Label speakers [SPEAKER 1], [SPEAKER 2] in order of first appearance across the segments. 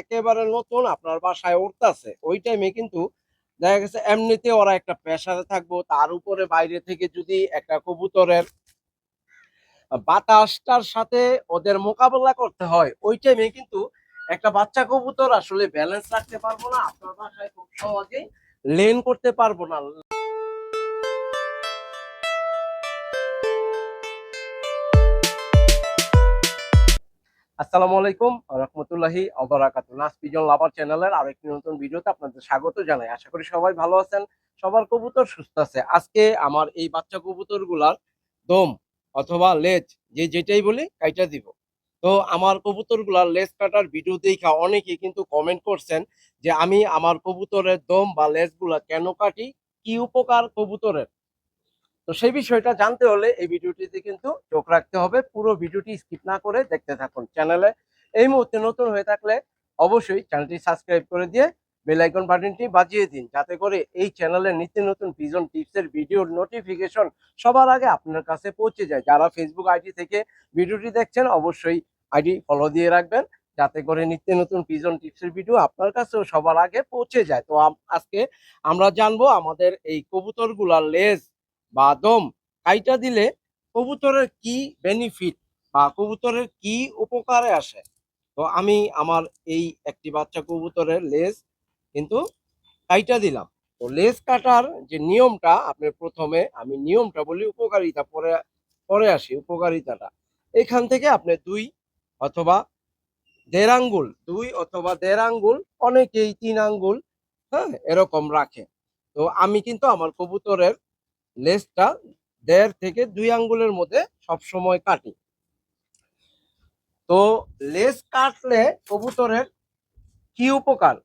[SPEAKER 1] একেবারে নতুন আপনার বাসায় উঠতেছে। ওই টাইমে কিন্তু দেখা গেছে এমনিতে ওরা একটা প্রেসারে থাকব। তার উপরে বাইরে থেকে যদি একটা কবুতরের বাতাসটার সাথে ওদের মোকাবেলা করতে হয়, ওই টাইমে কিন্তু একটা বাচ্চা কবুতর আসলে ব্যালেন্স রাখতে পারব না। আপনার বাসায় খুব সহজেই লেন করতে পারব না। আসসালামু আলাইকুম রহমতুল্লাহি অবরাকাতুহ নাস পিজন লাভার চ্যানেলের আরেকটি নতুন ভিডিওতে আপনাদের স্বাগত জানাই। আশা করি সবাই ভালো আছেন, সবার কবুতর সুস্থ আছে। আজকে আমার এই বাচ্চা কবুতরগুলার দম অথবা লেজ, যে যেটাই বলি, কাইটা দিব। তো আমার কবুতরগুলার লেজ কাটার ভিডিও দেখা অনেকেই কিন্তু কমেন্ট করছেন যে আমি আমার কবুতরের দম বা লেজগুলা কেন কাটি? কি উপকার কবুতরের? তো সেই বিষয়টা জানতে হলে এই ভিডিওটিতে কিন্তু চোখ রাখতে হবে। পুরো ভিডিওটি স্কিপ না করে দেখতে থাকুন চ্যানেলে। এই মুহূর্তে নতুন হয়ে থাকলে অবশ্যই চ্যানেলটি সাবস্ক্রাইব করে দিয়ে বেল আইকন বাটনটি বাজিয়ে দিন, যাতে করে এই চ্যানেলের নিত্য নতুন ভিজন টিপসের ভিডিওর নোটিফিকেশন সবার আগে আপনার কাছে পৌঁছে যায়। যারা ফেসবুক আইডি থেকে ভিডিওটি দেখছেন, অবশ্যই আইডি ফলো দিয়ে রাখবেন, যাতে করে নিত্য নতুন ভিজন টিপসের ভিডিও আপনার কাছেও সবার আগে পৌঁছে যায়। তো আজকে আমরা জানব আমাদের এই কবুতরগুলার লেজ বা দম কাইটা দিলে কবুতরের কি বেনিফিট বা কবুতরের কি উপকারে আসে? তো আমি আমার এই একটি বাচ্চা কবুতরের লেজ কিন্তু কাইটা দিলাম। তো লেজ কাটার যে নিয়মটা, আপনি প্রথমে আমি নিয়মটা বলি, উপকারিতা পরে পরে আসি, উপকারিতাটা। এখান থেকে আপনি দুই অথবা দেড় আঙ্গুল, দুই অথবা দেড় আঙ্গুল, অনেকেই তিন আঙ্গুল হ্যাঁ এরকম রাখে। তো আমি কিন্তু আমার কবুতরের লেজটা দেড় থেকে দুই আঙ্গুলের মধ্যে সব সময় কাটি। তো লেজ কাটলে কবুতরের কি উপকার?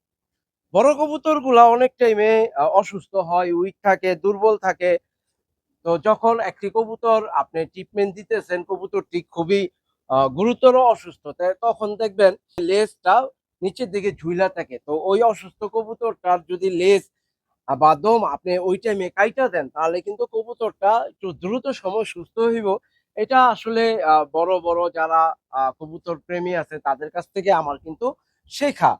[SPEAKER 1] বড় কবুতরগুলা অনেক টাইমে অসুস্থ হয়, উইক থাকে, দুর্বল থাকে। তো যখন একটি কবুতর আপনি ট্রিটমেন্ট দিতেছেন, কবুতরটি খুবই গুরুতর অসুস্থ তখন দেখবেন লেজটা নিচের দিকে ঝুইলা থাকে। তো ওই অসুস্থ কবুতরটার যদি লেজ বা আপনি ওই টাইমে কাইটা দেন, তাহলে কিন্তু কবুতরটা একটু দ্রুত সময় সুস্থ হইব। এটা আসলে বড় বড় যারা কবুতর প্রেমী আছে, তাদের কাছ থেকে আমার কিন্তু শেখা।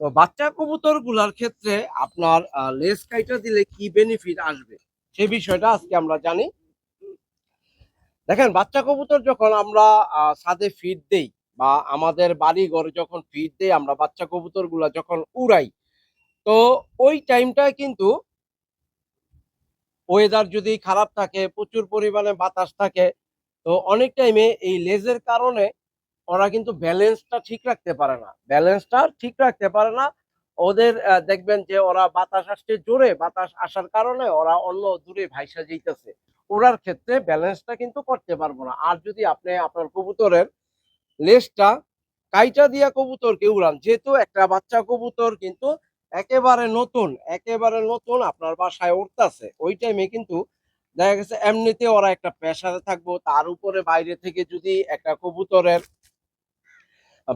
[SPEAKER 1] তো বাচ্চা কবুতরগুলার ক্ষেত্রে আপনার লেজ কাইটা দিলে কি বেনিফিট আসবে? সে বিষয়টা আজকে আমরা জানি। দেখেন, বাচ্চা কবুতর যখন আমরা ছাদে ফিড দেই বা আমাদের বাড়ি ঘরে যখন ফিড দেই, আমরা বাচ্চা কবুতরগুলা যখন উড়াই তো ওই টাইমটায় কিন্তু ওয়েদার যদি খারাপ থাকে, প্রচুর পরিমাণে বাতাস থাকে, তো অনেক টাইমে এই লেজের কারণে ওরা কিন্তু ব্যালেন্সটা ঠিক রাখতে পারে না। ব্যালেন্সটা ঠিক রাখতে পারে না। ওদের দেখবেন যে ওরা বাতাস আসছে জোরে, বাতাস আসার কারণে ওরা অন্য দূরে ভাইসা যাইতেছে। ওড়ার ক্ষেত্রে ব্যালেন্সটা কিন্তু করতে পারব না। আর যদি আপনি আপনার কবুতরের লেজটা কাইটা দিয়া কবুতরকে উড়ান, যেহেতু একটা বাচ্চা কবুতর কিন্তু একেবারে নতুন একেবারে নতুন আপনার বাসায় উঠতেছে। ওই টাইমে কিন্তু দেখা গেছে এমনিতে ওরা একটা প্রেসারে থাকব, তার উপরে বাইরে থেকে যদি একটা কবুতরের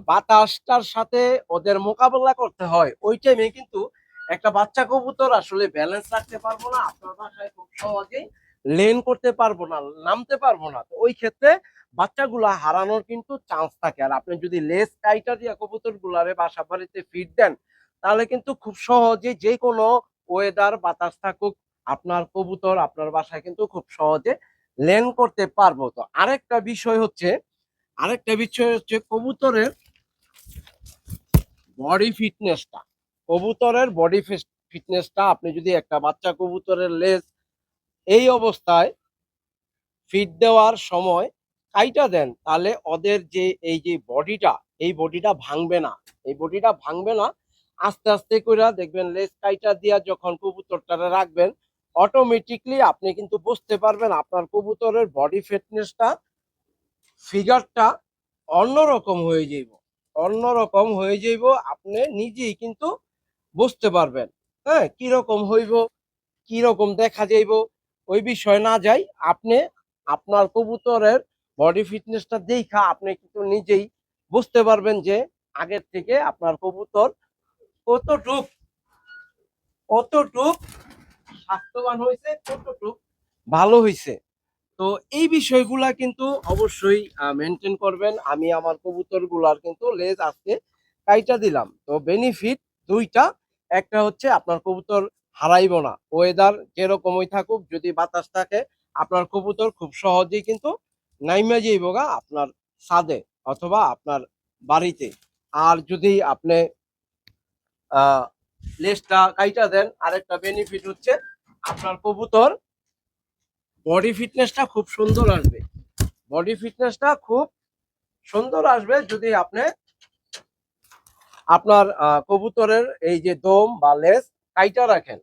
[SPEAKER 1] বাতাসটার সাথে ওদের মোকাবেলা করতে হয়, ওই টাইমে কিন্তু একটা বাচ্চা কবুতর আসলে ব্যালেন্স রাখতে পারব না, আপনার বাসায় খুব সহজেই লেন করতে পারব না, নামতে পারব না। তো ওই ক্ষেত্রে বাচ্চাগুলা হারানোর কিন্তু চান্স থাকে। আর আপনি যদি লেস কাইটা দিয়ে কবুতর গুলারে বাসা বাড়িতে ফিট দেন তাহলে কিন্তু খুব সহজে যে কোনো ওয়েদার বাতাস থাকুক, আপনার কবুতর আপনার বাসায় কিন্তু খুব সহজে লেন করতে পারব। তো আরেকটা বিষয় হচ্ছে, আরেকটা বিষয় হচ্ছে কবুতরের বডি ফিটনেসটা কবুতরের বডি ফিটনেসটা আপনি যদি একটা বাচ্চা কবুতরের লেজ এই অবস্থায় ফিট দেওয়ার সময় কাইটা দেন, তাহলে ওদের যে, এই যে বডিটা এই বডিটা ভাঙবে না। এই বডিটা ভাঙবে না আস্তে আস্তে করে দেখবেন লেজ কাইটা দিয়া যখন কবুতরটা রাখবেন অটোমেটিকলি আপনি কিন্তু বুঝতে পারবেন আপনার কবুতরের বডি ফিটনেসটা ফিগারটা অন্যরকম হয়ে যাইব। অন্যরকম হয়ে যাইব, আপনি নিজেই কিন্তু বুঝতে পারবেন হ্যাঁ কীরকম হইব, কীরকম দেখা যাইব, ওই বিষয় না যাই আপনি আপনার কবুতরের বডি ফিটনেসটা দেখা আপনি কিন্তু নিজেই বুঝতে পারবেন যে আগের থেকে আপনার কবুতর কতটুক? কতটুক স্বাস্থ্যবান হয়েছে, কতটুক ভালো হয়েছে? তো এই বিষয়গুলা কিন্তু অবশ্যই মেনটেন করবেন। আমি আমার কবুতরগুলার কিন্তু লেজ আজকে কাইটা দিলাম। তো বেনিফিট দুইটা। একটা হচ্ছে আপনার কবুতর হারাইব না। ওয়েদার যেরকমই থাকুক, যদি বাতাস থাকে, আপনার কবুতর খুব সহজেই কিন্তু নাইমে যাইব গা আপনার ছাদে অথবা আপনার বাড়িতে। আর যদি আপনি লেজটা কাইটা দেন, আরেকটা বেনিফিট হচ্ছে আপনার কবুতর বডি ফিটনেসটা খুব সুন্দর আসবে। বডি ফিটনেসটা খুব সুন্দর আসবে যদি আপনি আপনার কবুতরের এই যে দম বা লেজ কাইটা রাখেন।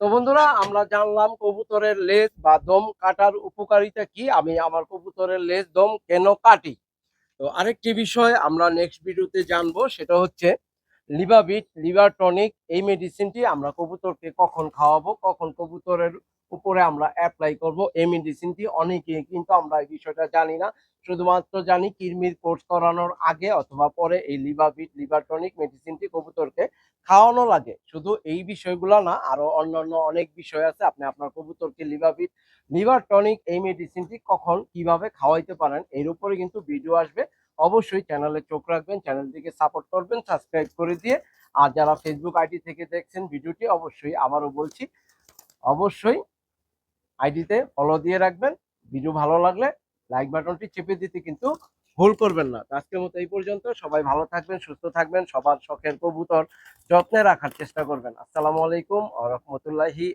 [SPEAKER 1] তো বন্ধুরা, আমরা জানলাম কবুতরের লেজ বা দম কাটার উপকারিতা কি। আমি আমার কবুতরের লেজ, দম কেন কাটি? তো আরেকটি বিষয় আমরা নেক্সট ভিডিওতে জানব, সেটা হচ্ছে লিভাবিট, লিভার টনিক, এই মেডিসিনটি আমরা কবুতরকে কখন খাওয়াবো, কখন কবুতরের উপরে আমরা অ্যাপ্লাই করব, এই মেডিসিনটি অনেকে কিন্তু আমরা এই বিষয়টা জানি না। শুধুমাত্র জানি কিরমির কোর্স করানোর আগে অথবা পরে এই লিভাবিট, লিভার টনিক মেডিসিনটি কবুতরকে খাওয়ানো লাগে শুধু এই বিষয়গুলো না, আরও অন্যান্য অনেক বিষয় আছে। আপনি আপনার কবুতরকে লিভাবিট লিভার টনিক এই মেডিসিনটি কখন, কীভাবে খাওয়াইতে পারেন, এর উপরে কিন্তু ভিডিও আসবে। অবশ্যই চ্যানেলে চোখ রাখবেন চ্যানেলটিকে সাপোর্ট করবেন সাবস্ক্রাইব করে দিয়ে। আর যারা ফেসবুক আইডি থেকে দেখছেন ভিডিওটি অবশ্যই আবারও বলছি, অবশ্যই আইডিতে ফলো দিয়ে রাখবেন। ভিডিও ভালো লাগলে লাইক বাটনটি চেপে দিতে কিন্তু ভুল করবেন না। আজকের মতো এই পর্যন্ত। সবাই ভালো থাকবেন, সুস্থ থাকবেন, সবার শখের কবুতর যত্নে রাখার চেষ্টা করবেন। আসসালামু আলাইকুম আ রহমতুল্লাহি